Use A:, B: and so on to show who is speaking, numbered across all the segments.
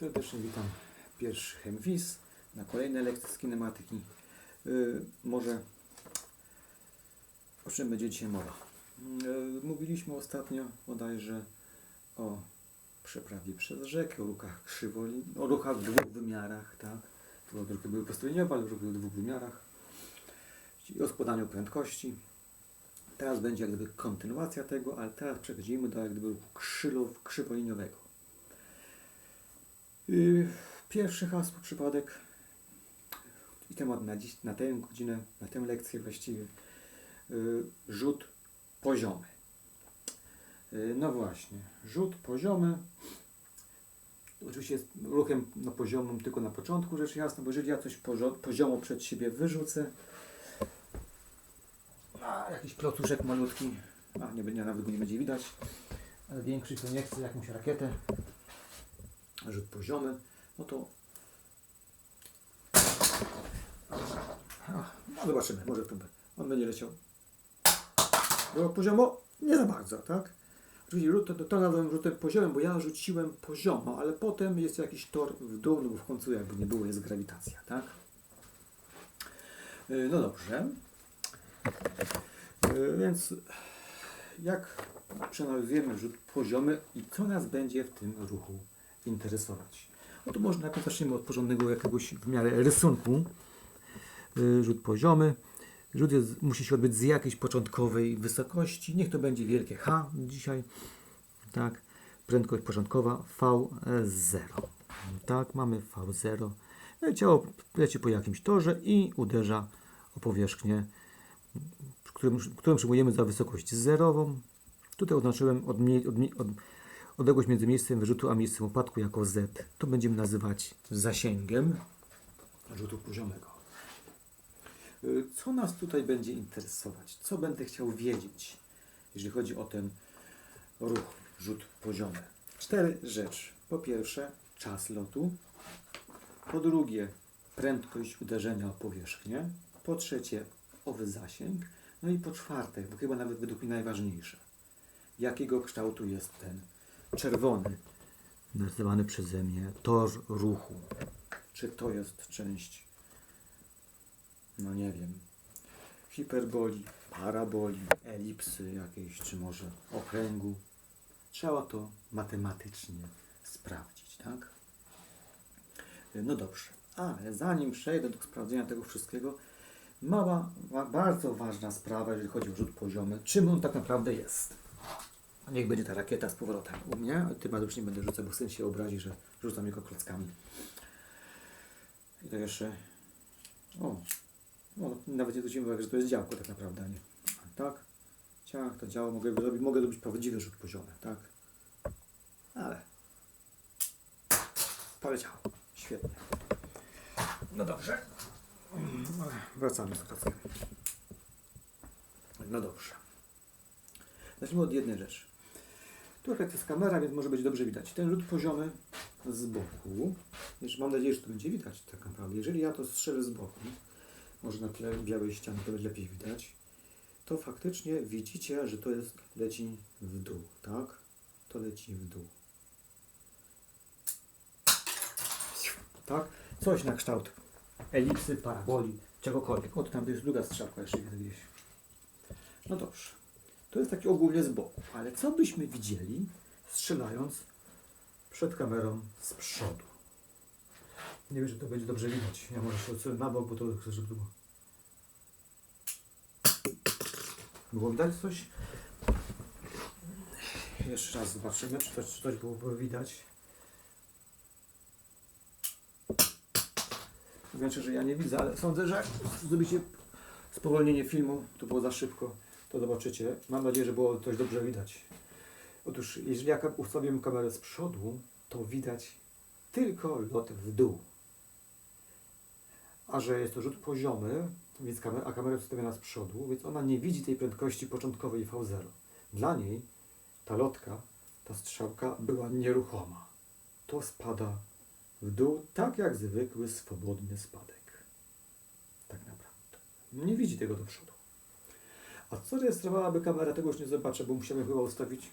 A: Serdecznie witam pierwszy Chemwis na kolejnej lekcji z kinematyki. Yy, może o czym będzie dzisiaj mowa? Yy, mówiliśmy ostatnio bodajże o przeprawie przez rzekę, o ruchach krzywoli, o ruchach w dwóch wymiarach, tak? Bo ruchy były prostoliniowe, ale ruchy w dwóch wymiarach. O składaniu prędkości. Teraz będzie jak gdyby kontynuacja tego, ale teraz przechodzimy do jak gdyby ruchu krzylo- krzywoliniowego. Yy, Pierwszy hasło, przypadek i temat na dziś, na tę godzinę, na tę lekcję właściwie. Yy, Rzut poziomy. Yy, No właśnie, rzut poziomy. Oczywiście jest ruchem no, poziomym tylko na początku, rzecz jasna, bo jeżeli ja coś pozio- poziomo przed siebie wyrzucę, a, jakiś klocuszek malutki, a nie będzie, nawet go nie będzie widać, ale większy to nie chce, jakąś rakietę, rzut poziomy, no to no zobaczymy, może to on będzie leciał. Było poziomo? Nie za bardzo, tak? Oczywiście rzut, to, to nazywam rzutem poziomem, bo ja rzuciłem poziomo, ale potem jest jakiś tor w dół, no bo w końcu jakby nie było, jest grawitacja, tak? Yy, No dobrze. Yy, Więc jak przeanalizujemy rzut poziomy i co nas będzie w tym ruchu interesować? No to może najpierw zaczniemy od porządnego jakiegoś w miarę rysunku. Yy, Rzut poziomy. Rzut jest, musi się odbyć z jakiejś początkowej wysokości. Niech to będzie wielkie H dzisiaj. Tak. Prędkość początkowa V0. Tak, mamy V0. No ciało leci po jakimś torze i uderza o powierzchnię, którym, którą przyjmujemy za wysokość zerową. Tutaj oznaczyłem odmie- odmie- od, odległość między miejscem wyrzutu a miejscem upadku jako Z. To będziemy nazywać zasięgiem rzutu poziomego. Y, Co nas tutaj będzie interesować? Co będę chciał wiedzieć, jeżeli chodzi o ten ruch, rzut poziomy? Cztery rzeczy. Po pierwsze, czas lotu. Po drugie, prędkość uderzenia o powierzchnię. Po trzecie, owy zasięg. No i po czwarte, bo chyba nawet według mnie najważniejsze, jakiego kształtu jest ten czerwony, nazywany przeze mnie tor ruchu. Czy to jest część, no nie wiem, hiperboli, paraboli, elipsy jakiejś, czy może okręgu. Trzeba to matematycznie sprawdzić, tak? No dobrze, ale zanim przejdę do sprawdzenia tego wszystkiego, mała, bardzo ważna sprawa, jeżeli chodzi o rzut poziomy, czym on tak naprawdę jest. Niech będzie ta rakieta z powrotem u mnie, tym już nie będę rzucał, bo syn się obrazi, że rzucam jego klockami. I to jeszcze, o, no, nawet nie zwróciłem uwagi, że to jest działko tak naprawdę, a nie. Tak, ciach, to działo, mogę zrobić, mogę zrobić prawdziwy rzut poziomy, tak. Ale poleciało, świetnie. No dobrze. Wracamy z klockiem. No dobrze. Zacznijmy od jednej rzeczy. Tu akurat jest kamera, więc może być dobrze widać. Ten rzut poziomy z boku. Mam nadzieję, że to będzie widać tak naprawdę. Jeżeli ja to strzelę z boku, może na tle białej ściany to będzie lepiej widać, to faktycznie widzicie, że to jest leci w dół, tak? To leci w dół. Tak? Coś na kształt elipsy, paraboli, czegokolwiek. O, to tam jest druga strzałka jeszcze gdzieś. No dobrze. To jest taki ogólnie z boku. Ale co byśmy widzieli, strzelając przed kamerą z przodu? Nie wiem, czy to będzie dobrze widać. Ja może się odsunę na bok, bo to chcę, żeby było. Było widać coś? Jeszcze raz zobaczymy, czy coś, czy coś byłoby widać. Znaczy, że ja nie widzę, ale sądzę, że jak zrobicie spowolnienie filmu, to było za szybko, to zobaczycie. Mam nadzieję, że było coś dobrze widać. Otóż, jeżeli ja ustawiłem kamerę z przodu, to widać tylko lot w dół. A że jest to rzut poziomy, więc kamer- a kamera jest ustawiona z przodu, więc ona nie widzi tej prędkości początkowej V0. Dla niej ta lotka, ta strzałka była nieruchoma. To spada w dół, tak jak zwykły, swobodny spadek. Tak naprawdę. Nie widzi tego do przodu. A co rejestrowałaby kamera, tego już nie zobaczę, bo musiałem chyba ustawić.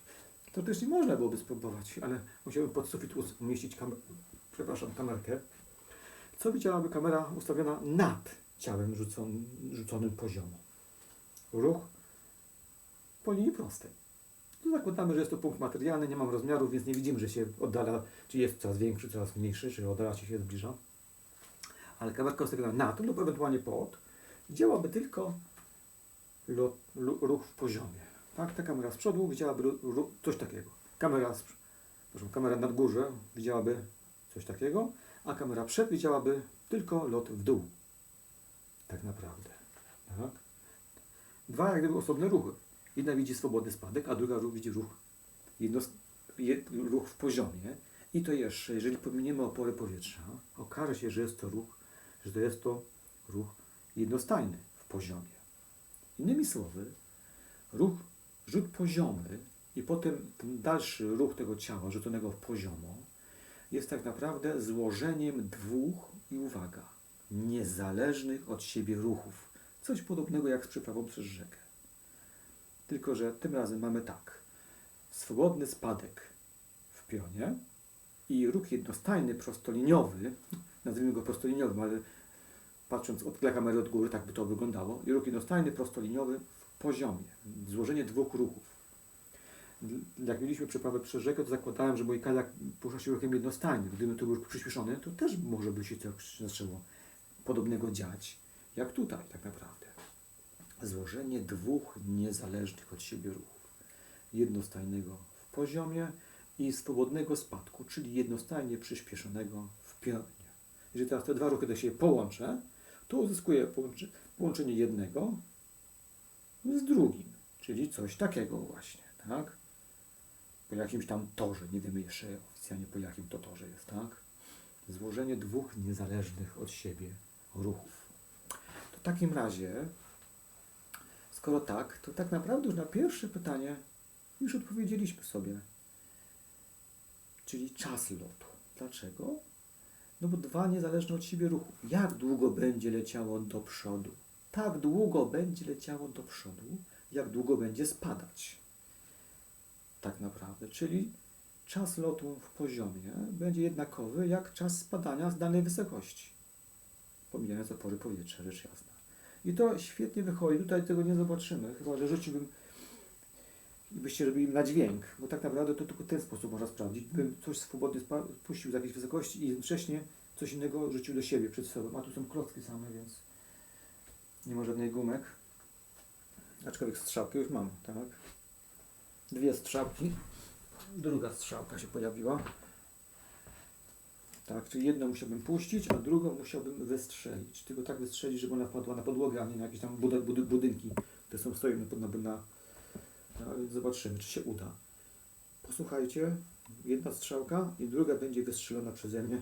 A: To też nie można byłoby spróbować, ale musiałbym pod sufit umieścić kamerę, przepraszam, kamerkę, co widziałaby kamera ustawiona nad ciałem rzucon, rzuconym poziomo? Ruch po linii prostej. Tu zakładamy, że jest to punkt materialny, nie mam rozmiarów, więc nie widzimy, że się oddala, czy jest coraz większy, coraz mniejszy, czy oddala się, się zbliża. Ale kamerka ustawiona nad lub ewentualnie pod widziałaby tylko lot, ruch w poziomie. Tak, ta kamera z przodu widziałaby coś takiego. Kamera, z, proszę, kamera nad górze widziałaby coś takiego, a kamera przed widziałaby tylko lot w dół. Tak naprawdę. Tak? Dwa jak gdyby osobne ruchy. Jedna widzi swobodny spadek, a druga ru- widzi ruch, jedno, je, ruch w poziomie. I to jeszcze, jeżeli pominiemy opory powietrza, okaże się, że jest to ruch, że to jest to ruch jednostajny w poziomie. Innymi słowy, ruch, rzut poziomy i potem ten dalszy ruch tego ciała rzuconego poziomo jest tak naprawdę złożeniem dwóch, i uwaga, niezależnych od siebie ruchów. Coś podobnego jak z przeprawą przez rzekę. Tylko, że tym razem mamy tak. Swobodny spadek w pionie i ruch jednostajny, prostoliniowy, nazwijmy go prostoliniowym, ale patrząc od dla kamery od góry, tak by to wyglądało. I ruch jednostajny, prostoliniowy w poziomie. Złożenie dwóch ruchów. Jak mieliśmy przeprawę przez rzekę, to zakładałem, że mój kajak porusza się ruchem jednostajnym. Gdyby to był ruch przyspieszony, to też może by się coś zaczęło podobnego dziać, jak tutaj tak naprawdę. Złożenie dwóch niezależnych od siebie ruchów. Jednostajnego w poziomie i swobodnego spadku, czyli jednostajnie przyspieszonego w pionie. Jeżeli teraz te dwa ruchy do siebie połączę, to uzyskuję połącze, połączenie jednego z drugim, czyli coś takiego właśnie, tak? Po jakimś tam torze, nie wiemy jeszcze oficjalnie po jakim to torze jest, tak? Złożenie dwóch niezależnych od siebie ruchów. To w takim razie, skoro tak, to tak naprawdę już na pierwsze pytanie już odpowiedzieliśmy sobie. Czyli czas lotu. Dlaczego? No bo dwa niezależne od siebie ruchu. Jak długo będzie leciało do przodu? Tak długo będzie leciało do przodu, jak długo będzie spadać. Tak naprawdę. Czyli czas lotu w poziomie będzie jednakowy jak czas spadania z danej wysokości. Pomijając opory powietrza, rzecz jasna. I to świetnie wychodzi. Tutaj tego nie zobaczymy, chyba że rzuciłbym i byście robili na dźwięk, bo tak naprawdę to tylko ten sposób można sprawdzić. Bym coś swobodnie puścił z jakiejś wysokości i jednocześnie coś innego rzucił do siebie przed sobą. A tu są klocki same, więc nie ma żadnych gumek. Aczkolwiek strzałki już mam, tak? Dwie strzałki. Druga strzałka się pojawiła. Tak, czyli jedną musiałbym puścić, a drugą musiałbym wystrzelić. Tylko tak wystrzelić, żeby ona wpadła na podłogę, a nie na jakieś tam budy, budy, budynki, które są stoją na, na, na, no, zobaczymy, czy się uda. Posłuchajcie, jedna strzałka i druga będzie wystrzelona przeze mnie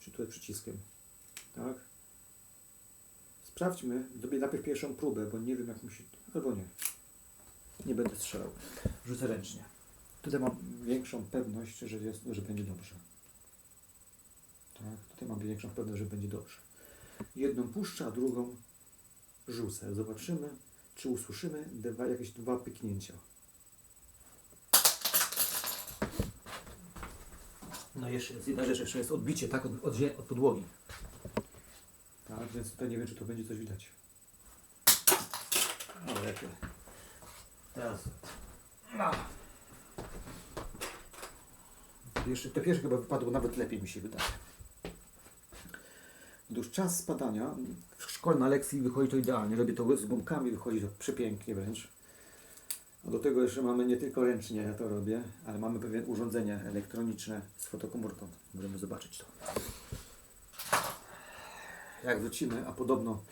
A: przy tutaj przyciskiem. Tak? Sprawdźmy, zrobię najpierw pierwszą próbę, bo nie wiem jak musi, albo nie. Nie będę strzelał. Rzucę ręcznie. Tutaj mam większą pewność, że, jest, że będzie dobrze. Tak? Tutaj mam większą pewność, że będzie dobrze. Jedną puszczę, a drugą rzucę. Zobaczymy, czy usłyszymy dwa, jakieś dwa pyknięcia. No jeszcze jest jedna rzecz, jeszcze jest odbicie, tak, od, od, od podłogi. Tak, więc tutaj nie wiem, czy to będzie coś widać. No lepiej. Teraz. No. Jeszcze, to pierwsze chyba wypadło nawet lepiej mi się wydaje. Otóż czas spadania, szkole na lekcji wychodzi to idealnie, robię to z gumkami, wychodzi to przepięknie wręcz. A do tego jeszcze mamy nie tylko ręcznie ja to robię, ale mamy pewne urządzenie elektroniczne z fotokomórką. Możemy zobaczyć to. Jak wrócimy, a podobno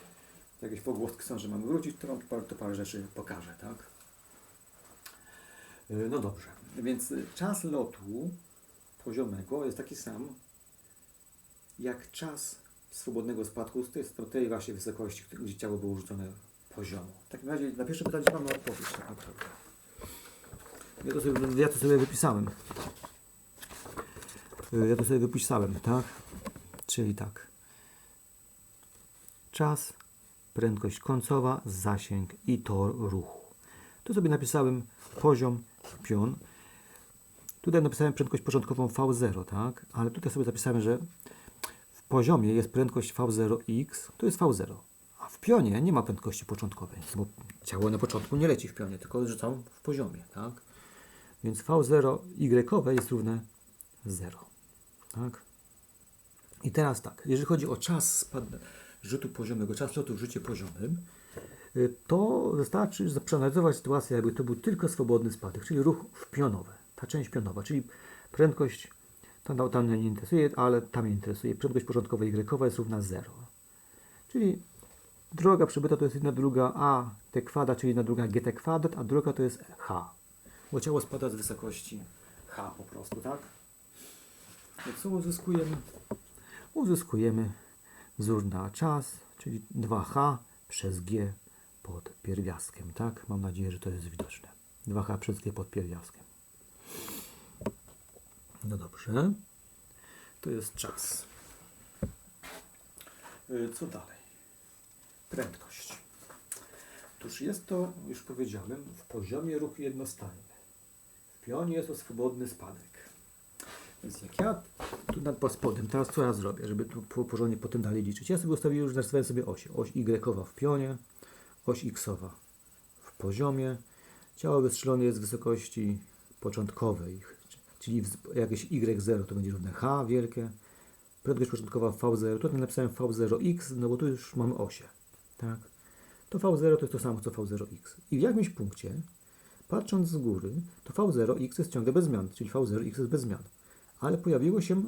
A: jakieś pogłoski są, że mamy wrócić, to parę, to parę rzeczy pokażę, tak? Yy, No dobrze, więc y, czas lotu poziomego jest taki sam jak czas swobodnego spadku z tej, z tej właśnie wysokości, gdzie- ciało było rzucone poziomo. W takim razie na pierwsze pytanie mamy odpowiedź tak naprawdę. Ja to sobie, ja to sobie wypisałem. Y, Ja to sobie wypisałem, tak? Czyli tak. Czas, prędkość końcowa, zasięg i tor ruchu. Tu sobie napisałem poziom, pion. Tutaj napisałem prędkość początkową V0, tak? Ale tutaj sobie zapisałem, że poziomie jest prędkość V0x, to jest V0. A w pionie nie ma prędkości początkowej, bo ciało na początku nie leci w pionie, tylko rzucam w poziomie, tak? Więc V0 y jest równe 0, tak? I teraz tak, jeżeli chodzi o czas rzutu poziomego, czas lotu w rzucie poziomym, y, to wystarczy przeanalizować sytuację, jakby to był tylko swobodny spadek, czyli ruch w pionowe, ta część pionowa, czyli prędkość, to tam mnie nie interesuje, ale tam mnie interesuje, prędkość początkowa y jest równa 0. Czyli droga przebyta to jest jedna druga a t kwadrat, czyli jedna druga gt kwadrat, a druga to jest h. Bo ciało spada z wysokości h po prostu, tak? I co uzyskujemy? Uzyskujemy wzór na czas, czyli 2h przez g pod pierwiastkiem, tak? Mam nadzieję, że to jest widoczne. 2h przez g pod pierwiastkiem. No dobrze. To jest czas. Y, Co dalej? Prędkość. Otóż jest to, już powiedziałem, w poziomie ruchu jednostajny. W pionie jest to swobodny spadek. Więc jak ja tu nad pod spodem, teraz co ja zrobię, żeby tu po- porządnie potem dalej liczyć? Ja sobie ustawiłem, już narysowałem sobie osie. Oś Y w pionie, oś X w poziomie. Ciało wystrzelone jest z wysokości początkowej, czyli jakieś Y0 to będzie równe H wielkie. Prędkość początkowa V0, tutaj napisałem V0X, no bo tu już mamy osię. Tak? To V0 to jest to samo co V0X. I w jakimś punkcie, patrząc z góry, to V0X jest ciągle bez zmian, czyli V0X jest bez zmian. Ale pojawiło się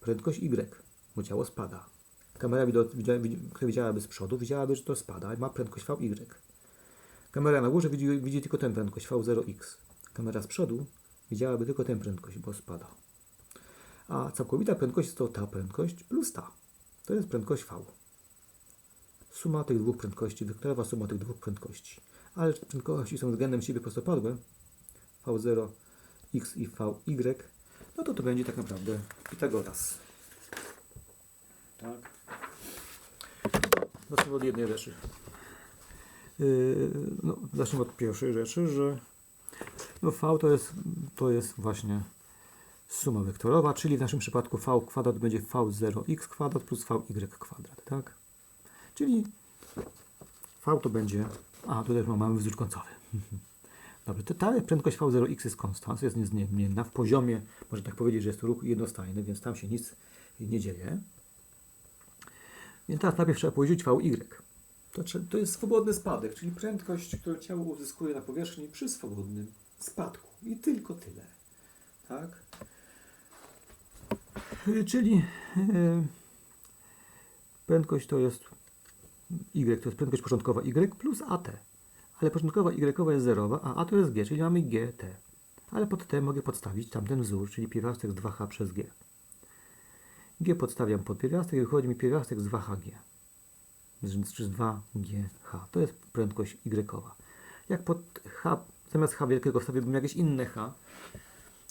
A: prędkość Y, bo ciało spada. Kamera, która widziałaby z przodu, widziałaby, że to spada i ma prędkość VY. Kamera na górze widzi, widzi tylko tę prędkość V0X. Kamera z przodu widziałaby tylko tę prędkość, bo spada. A całkowita prędkość to ta prędkość plus ta. To jest prędkość V. Suma tych dwóch prędkości, wektorowa suma tych dwóch prędkości. Ale prędkości są względem siebie prostopadłe, V0, x i vy, no to to będzie tak naprawdę Pitagoras. Tak. Zacznijmy od jednej rzeczy. Yy, no, zacznijmy od pierwszej rzeczy, że no V to jest, to jest właśnie suma wektorowa, czyli w naszym przypadku V kwadrat będzie V0x kwadrat plus VY kwadrat, tak? Czyli V to będzie, a tutaj mamy wzór końcowy. Dobrze, to ta prędkość V0x jest konstans, jest niezmienna. W poziomie, można tak powiedzieć, że jest to ruch jednostajny, więc tam się nic nie dzieje. Więc teraz najpierw trzeba powiedzieć VY. To, to jest swobodny spadek, czyli prędkość, którą ciało uzyskuje na powierzchni przy swobodnym spadku. I tylko tyle. Tak? Y, Czyli e, prędkość to jest y, to jest prędkość początkowa y plus at. Ale początkowa y jest zerowa, a a to jest g, czyli mamy gt. Ale pod t mogę podstawić tamten wzór, czyli pierwiastek z 2h przez g. g podstawiam pod pierwiastek i wychodzi mi pierwiastek z 2hg. Przez 2gh. To jest prędkość y. Jak pod h, zamiast h wielkiego wstawiłbym jakieś inne h,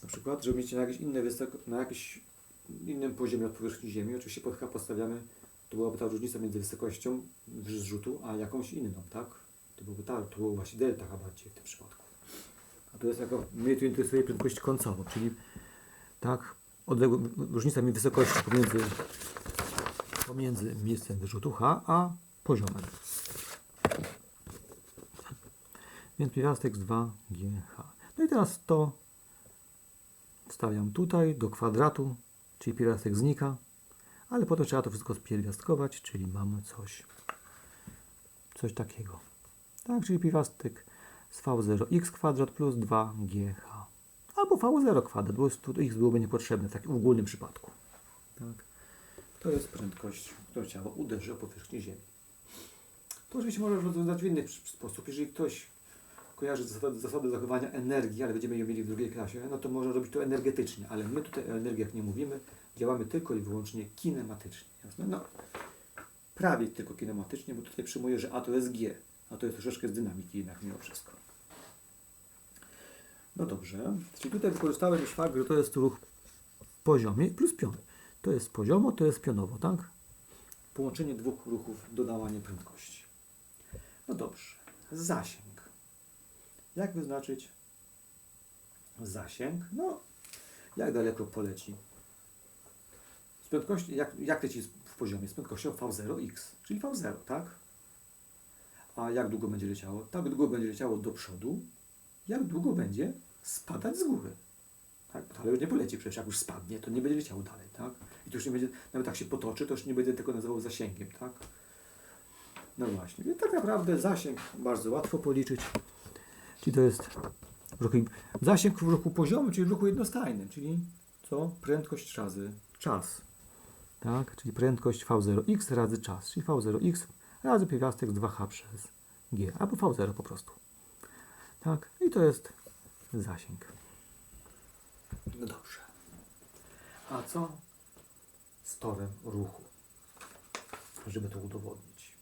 A: na przykład, żeby mieć na jakieś inne wysoko, na jakimś innym poziomie od powierzchni Ziemi, oczywiście pod H postawiamy, to byłaby ta różnica między wysokością zrzutu, a jakąś inną, tak? To byłoby ta, to było właśnie delta H bardziej w tym przypadku. A to jest jako, mnie tu interesuje prędkość końcowa, czyli tak, odległo, różnica między wysokości pomiędzy, pomiędzy miejscem wyrzutu H, a poziomem. Więc pierwiastek z 2GH. No i teraz to wstawiam tutaj do kwadratu, czyli pierwiastek znika, ale potem trzeba to wszystko spierwiastkować, czyli mamy coś, coś takiego. Tak, czyli pierwiastek z v0x kwadrat plus 2gh. Albo v0 kwadrat, bo x byłoby niepotrzebne w takim ogólnym przypadku. Tak. To jest prędkość, którą ciało uderzy o powierzchnię Ziemi. To oczywiście można rozwiązać w inny sposób. Jeżeli ktoś kojarzy zasady, zasady zachowania energii, ale będziemy ją mieli w drugiej klasie, no to może robić to energetycznie, ale my tutaj o energiach nie mówimy, działamy tylko i wyłącznie kinematycznie. Jasne? No, prawie tylko kinematycznie, bo tutaj przyjmuję, że A to jest G, a to jest troszeczkę z dynamiki jednak mimo wszystko. No dobrze, czyli tutaj wykorzystałem już fakt, że to jest ruch poziomie plus piony. To jest poziomo, to jest pionowo, tak? Połączenie dwóch ruchów, dodawanie prędkości. No dobrze, zasięg. Jak wyznaczyć zasięg? No, jak daleko poleci. Z prędkości, jak, jak leci w poziomie? Z prędkością V0x, czyli V0, tak? A jak długo będzie leciało? Tak długo będzie leciało do przodu, jak długo będzie spadać z góry. Tak? Ale już nie poleci przecież, jak już spadnie, to nie będzie leciało dalej, tak? I to już nie będzie, nawet jak się potoczy, to już nie będzie tego nazywał zasięgiem, tak? No właśnie, więc tak naprawdę zasięg bardzo łatwo policzyć. Czyli to jest zasięg w ruchu poziomym, czyli w ruchu jednostajnym, czyli co? Prędkość razy czas. Tak? Czyli prędkość V0x razy czas, czyli V0x razy pierwiastek z 2h przez g, albo V0 po prostu. Tak? I to jest zasięg. No dobrze. A co z torem ruchu? Żeby to udowodnić.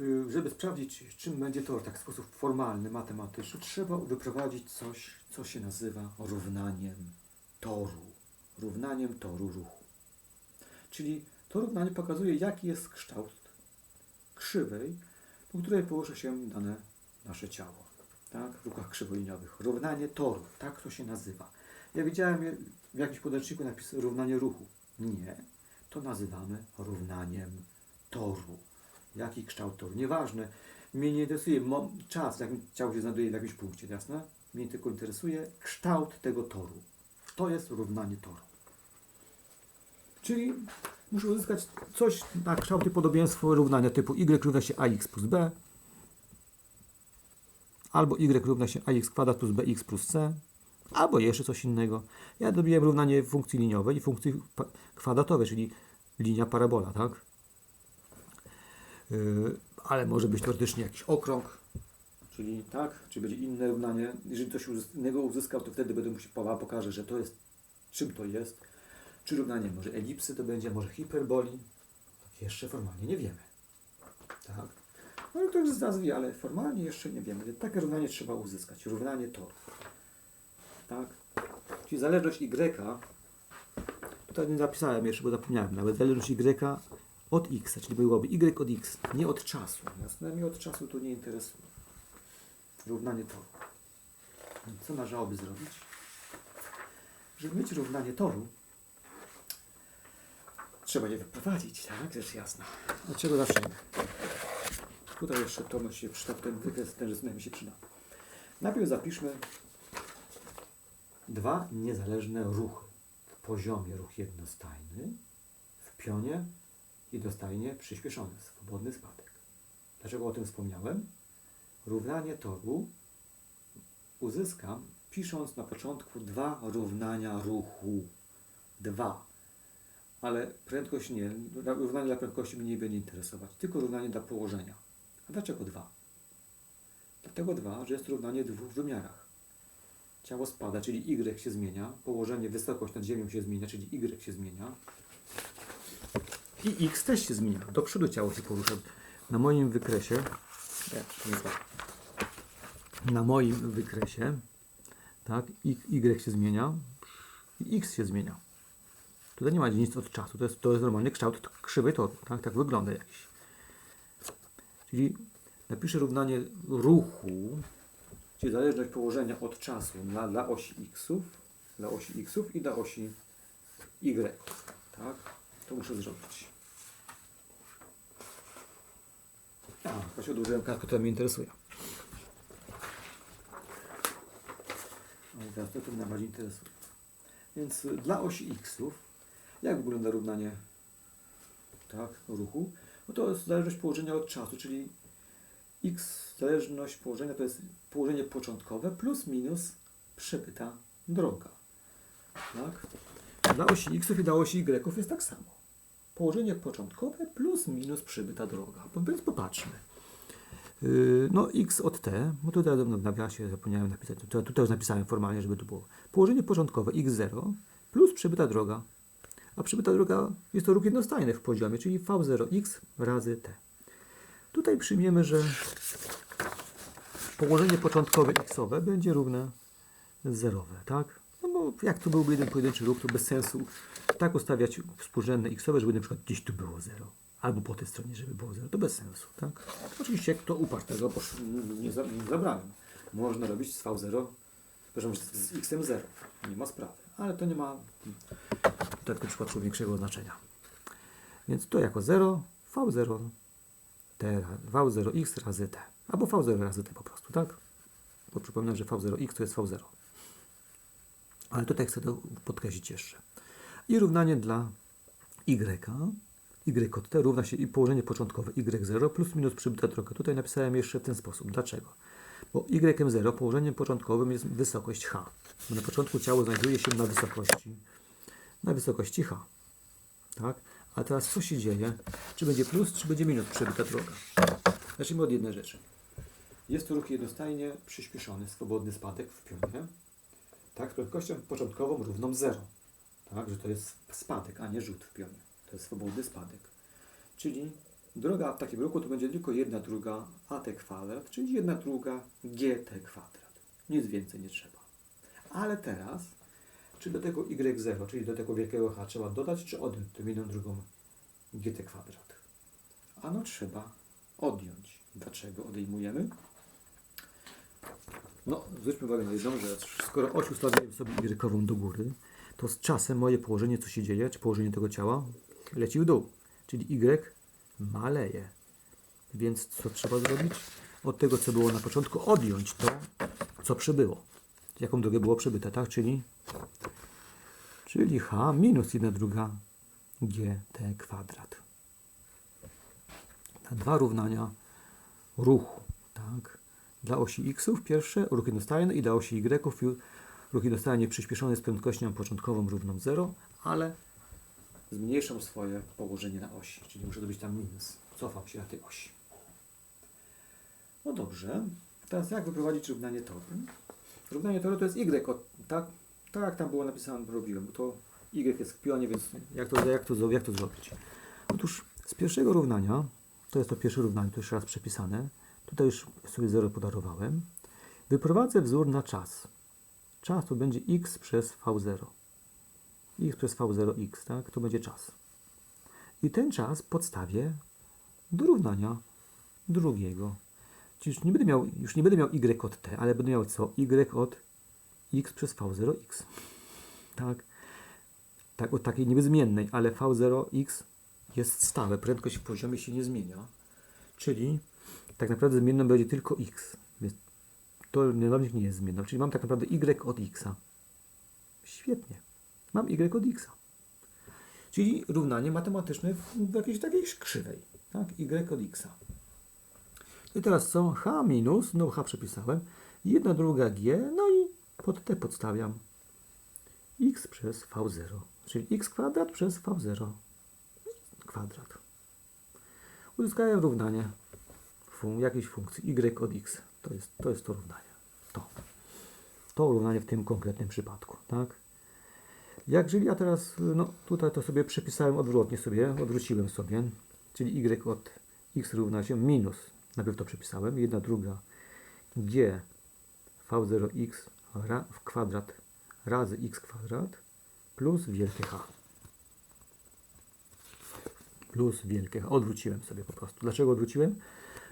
A: Y, Żeby sprawdzić, czym będzie tor, tak w sposób formalny, matematyczny, trzeba wyprowadzić coś, co się nazywa równaniem toru. Równaniem toru ruchu. Czyli to równanie pokazuje, jaki jest kształt krzywej, po której porusza się dane nasze ciało. Tak? W ruchach krzywoliniowych. Równanie toru, tak to się nazywa. Ja widziałem w jakimś podręczniku napis równanie ruchu. Nie, to nazywamy równaniem toru. Jaki kształt toru? Nieważne. Mnie nie interesuje czas, jak ciało się znajduje w jakimś punkcie, jasne? Mnie tylko interesuje kształt tego toru. To jest równanie toru. Czyli muszę uzyskać coś na kształcie podobieństwo równania typu y równa się ax plus b, albo y równa się ax kwadrat plus bx plus c, albo jeszcze coś innego. Ja dobiłem równanie funkcji liniowej i funkcji kwadratowej, czyli linia parabola, tak? Yy, ale może być teoretycznie jakiś okrąg, czyli tak, czy będzie inne równanie. Jeżeli uzys- innego uzyskał, to wtedy będę musiał pokaże, że to jest, czym to jest. Czy równanie może elipsy to będzie, może hiperboli. Tak jeszcze formalnie nie wiemy. Tak. No to już z nazwy, ale formalnie jeszcze nie wiemy. Takie równanie trzeba uzyskać. Równanie toru. Tak. Czyli zależność y, tutaj nie zapisałem jeszcze, bo zapomniałem nawet, zależność y od x, czyli byłoby y od x, nie od czasu. Jasne? Mnie od czasu to nie interesuje. Równanie toru. Co należałoby zrobić? Żeby mieć równanie toru, trzeba je wyprowadzić, tak? Rzecz jasna. Od czego zaczniemy? Tutaj jeszcze to się przyda, ten wykres, ten mi się przyda. Najpierw zapiszmy dwa niezależne ruchy. W poziomie ruch jednostajny, w pionie jednostajnie przyspieszony, swobodny spadek. Dlaczego o tym wspomniałem? Równanie toru uzyskam pisząc na początku dwa równania ruchu. Dwa. Ale prędkość nie. Równanie dla prędkości mnie nie będzie interesować. Tylko równanie dla położenia. A dlaczego dwa? Dlatego dwa, że jest równanie w dwóch wymiarach. Ciało spada, czyli y się zmienia, położenie, wysokość nad ziemią się zmienia, czyli y się zmienia. I x też się zmienia. Do przodu ciało się porusza. Na moim wykresie, nie, nie tak. na moim wykresie, tak, y się zmienia i x się zmienia. Tutaj nie ma nic od czasu. To jest, to jest normalny kształt krzywej toru. Tak, tak wygląda jakiś. Czyli napiszę równanie ruchu, czyli zależność położenia od czasu dla, dla osi xów, dla osi xów i dla osi y. Tak? To muszę zrobić. A, właśnie odłożyłem kartkę, która mnie interesuje. Ale teraz to, to mnie najbardziej interesuje. Więc dla osi xów, jak wygląda równanie tak, ruchu? No to jest zależność położenia od czasu, czyli x zależność położenia to jest położenie początkowe plus minus przebyta droga. Tak? Dla osi x i dla osi y jest tak samo. Położenie początkowe plus minus przybyta droga. Więc popatrzmy. Yy, No x od t, bo tutaj w nawiasie zapomniałem napisać, to tutaj już napisałem formalnie, żeby to było. Położenie początkowe x0 plus przybyta droga. A przybyta droga jest to ruch jednostajny w poziomie, czyli v0x razy t. Tutaj przyjmiemy, że położenie początkowe xowe będzie równe zerowe, tak? No bo jak to byłby jeden pojedynczy ruch, to bez sensu tak ustawiać współrzędne xowe, żeby na przykład gdzieś tu było 0. Albo po tej stronie, żeby było 0. To bez sensu, tak? Oczywiście jak to uparł tego, nie, nie zabrałem. Można robić z V0, przepraszam, z x 0. Nie ma sprawy. ale to nie ma w tym przypadku większego znaczenia. Więc to jako 0, V0, t, V0x razy t, albo V0 razy t po prostu, tak? Bo przypominam, że V0x to jest V0. Ale tutaj chcę to podkreślić jeszcze. I równanie dla y, y od t równa się i położenie początkowe y0 plus minus przybyta droga. Tutaj napisałem jeszcze w ten sposób. Dlaczego? Bo y0 położeniem początkowym jest wysokość h. Bo na początku ciało znajduje się na wysokości na wysokości h. Tak? A teraz co się dzieje? Czy będzie plus, czy będzie minus przebyta droga? Zacznijmy od jednej rzeczy. Jest to ruch jednostajnie przyspieszony, swobodny spadek w pionie, tak, z prędkością początkową równą 0. Tak, że to jest spadek, a nie rzut w pionie. To jest swobodny spadek. Czyli droga w takim ruchu to będzie tylko jedna druga at kwadrat, czyli jedna druga gt kwadrat. Nic więcej nie trzeba. Ale teraz, czy do tego y0, czyli do tego wielkiego h trzeba dodać, czy odjąć tę jedną drugą gt kwadrat? Ano trzeba odjąć. Dlaczego odejmujemy? No, zwróćmy uwagę na jedną rzecz. Skoro oś ustawiłem sobie y do góry, to z czasem moje położenie, co się dzieje, czy położenie tego ciała, leci w dół. Czyli y maleje. Więc co trzeba zrobić? Od tego, co było na początku, odjąć to, co przybyło. Jaką drogę było przybyte, tak? Czyli, czyli h minus 1 druga gt kwadrat. Na dwa równania ruchu, tak? Dla osi x pierwsze ruch jednostajny i dla osi y ruch jednostajnie przyspieszony z prędkością początkową równą 0, ale zmniejszą swoje położenie na osi, czyli muszę być tam minus. Cofam się na tej osi. No dobrze. Teraz jak wyprowadzić równanie toru? Równanie toru to jest y, tak? Tak tam było napisane, robiłem, bo to y jest w pionie, więc jak to, jak to, jak to zrobić? Otóż z pierwszego równania, to jest to pierwsze równanie, to jeszcze raz przepisane, tutaj już sobie 0 podarowałem, wyprowadzę wzór na czas. Czas to będzie x przez v0 x przez v0x, tak? To będzie czas. I ten czas podstawię do równania drugiego. Czyli już nie będę miał, już nie będę miał y od t, ale będę miał co? y od x przez v0x. Tak? Tak, od takiej niebezmiennej, ale v0x jest stałe, prędkość w poziomie się nie zmienia. Czyli tak naprawdę zmienną będzie tylko x. Więc to nie jest zmienną. Czyli mam tak naprawdę y od x. Świetnie mam y od x. Czyli równanie matematyczne w jakiejś takiej krzywej. Tak? y od x. I teraz są h minus, no h przepisałem, jedna druga g, no pod t podstawiam x przez v0, czyli x kwadrat przez v0 kwadrat. Uzyskałem równanie fun jakiejś funkcji y od x. To jest, to jest to równanie. To. To równanie w tym konkretnym przypadku. Tak? Jak żyli, a teraz no, tutaj to sobie przepisałem odwrotnie sobie, odwróciłem sobie, czyli y od x równa się minus, najpierw to przepisałem, jedna druga g v0x w kwadrat razy x kwadrat plus wielkie h. Plus wielkie h. Odwróciłem sobie po prostu. Dlaczego odwróciłem?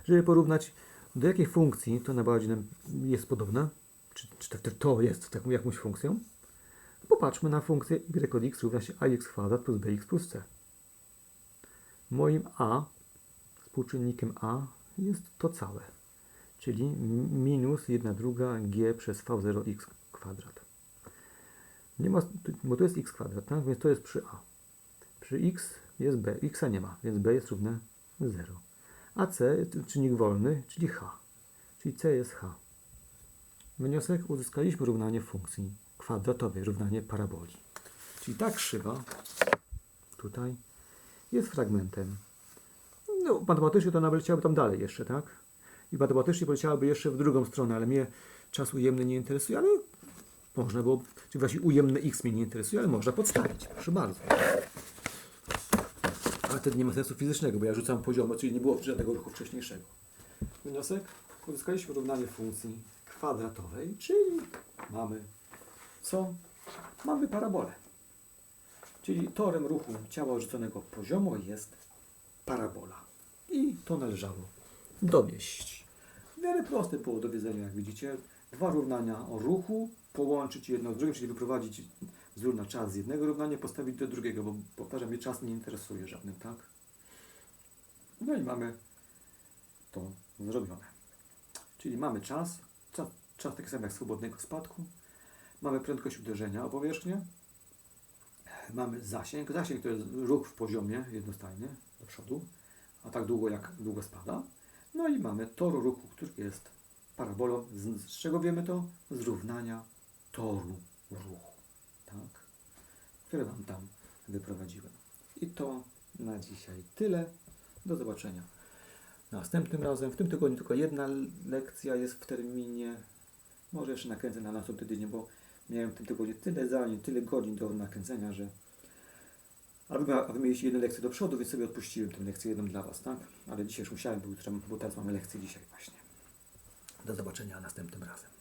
A: Żeby porównać do jakiej funkcji to najbardziej nam jest podobne, czy, czy to jest taką jakąś funkcją, Popatrzmy na funkcję y od x równa się ax kwadrat plus bx plus c. Moim a, współczynnikiem a jest to całe, czyli minus 1 druga g przez v0x kwadrat. Nie ma, bo to jest x kwadrat, tak? więc to jest przy a. Przy x jest b, x nie ma, więc b jest równe 0. A c jest czynnik wolny, czyli h, czyli c jest h. Wniosek uzyskaliśmy równanie funkcji kwadratowej, równanie paraboli. Czyli ta krzywa tutaj jest fragmentem. No, matematycznie to nawet leciałaby tam dalej jeszcze, tak? I matematycznie poleciałaby jeszcze w drugą stronę, ale mnie czas ujemny nie interesuje, ale można było, czy właśnie ujemny x mnie nie interesuje, ale można podstawić, proszę bardzo. Ale wtedy nie ma sensu fizycznego, bo ja rzucam poziomy, czyli nie było żadnego ruchu wcześniejszego. Wniosek? Uzyskaliśmy równanie funkcji kwadratowej, czyli mamy co? Mamy parabolę. Czyli torem ruchu ciała odrzuconego poziomo jest parabola. I to należało dowieść. W miarę proste było do wiedzenia, jak widzicie. Dwa równania o ruchu, połączyć jedno z drugim, czyli wyprowadzić wzór na czas z jednego równania postawić do drugiego, bo powtarzam, mnie czas nie interesuje żadnym, tak? No i mamy to zrobione. Czyli mamy czas, czas, czas taki sam jak swobodnego spadku, mamy prędkość uderzenia o powierzchnię, mamy zasięg, zasięg to jest ruch w poziomie jednostajny do przodu, a tak długo jak długo spada. No i mamy tor ruchu, który jest parabolą, z, z czego wiemy to? Z równania toru ruchu, tak? które Wam tam wyprowadziłem. I to na dzisiaj tyle. Do zobaczenia następnym razem. W tym tygodniu tylko jedna lekcja jest w terminie. Może jeszcze nakręcę na następny tydzień, bo miałem w tym tygodniu tyle zajęć, tyle godzin do nakręcenia, że a wy, a wy mieliście jedną lekcję do przodu, więc sobie odpuściłem tę lekcję jedną dla Was, tak? Ale dzisiaj już musiałem, bo, bo teraz mamy lekcję dzisiaj właśnie. Do zobaczenia następnym razem.